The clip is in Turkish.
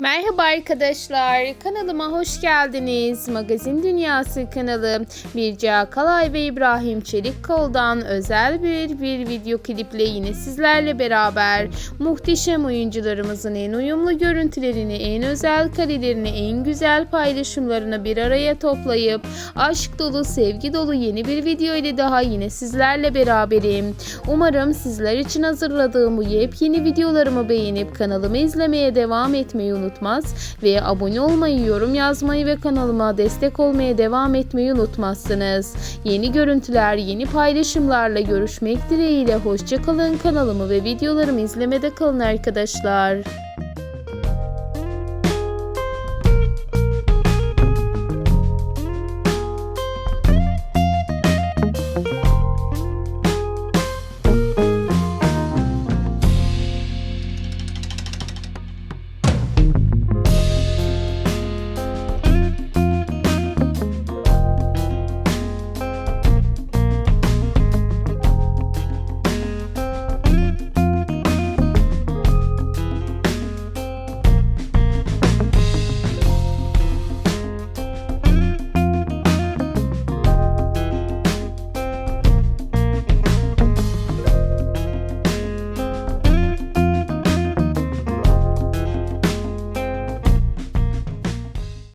Merhaba arkadaşlar, kanalıma hoş geldiniz. Magazin Dünyası kanalı Mirca Kalay ve İbrahim Çelikkol'dan özel bir bir video kliple yine sizlerle beraber muhteşem oyuncularımızın en uyumlu görüntülerini, en özel karelerini, en güzel paylaşımlarını bir araya toplayıp aşk dolu, sevgi dolu yeni bir video ile daha yine sizlerle beraberim. Umarım sizler için hazırladığım bu yepyeni videolarımı beğenip kanalımı izlemeye devam etmeyi unutmaz ve abone olmayı, yorum yazmayı ve kanalıma destek olmaya devam etmeyi unutmazsınız. Yeni görüntüler, yeni paylaşımlarla görüşmek dileğiyle hoşçakalın kanalımı ve videolarımı izlemede kalın arkadaşlar.